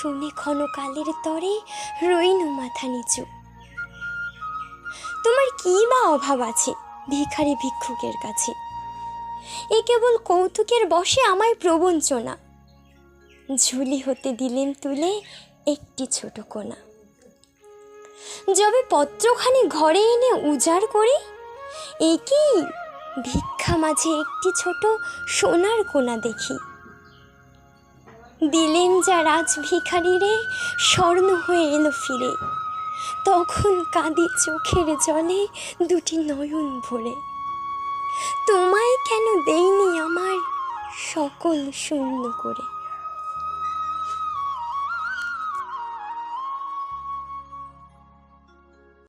শুনে ক্ষণকালের তরে রইনু মাথা নিচু। তোমার কি বা অভাব আছে ভিখারি ভিক্ষুকের কাছে? এ কেবল কৌতুকের বসে আমায় প্রবঞ্চনা। ঝুলি হতে দিলেন তুলে একটি ছোট কোনা। যবে পত্রখানি ঘরে এনে উজাড় করে এ কি ভিক্ষা মাঝে একটি ছোট সোনার কোনা দেখি। দিলেন যা রাজ ভিখারিরে স্বর্ণ হয়ে এলো ফিরে। তখন কাঁদি চোখের জলে দুটি নয়ন ভরে। তোমায় কেন দেইনি আমার সকল শূন্য করে?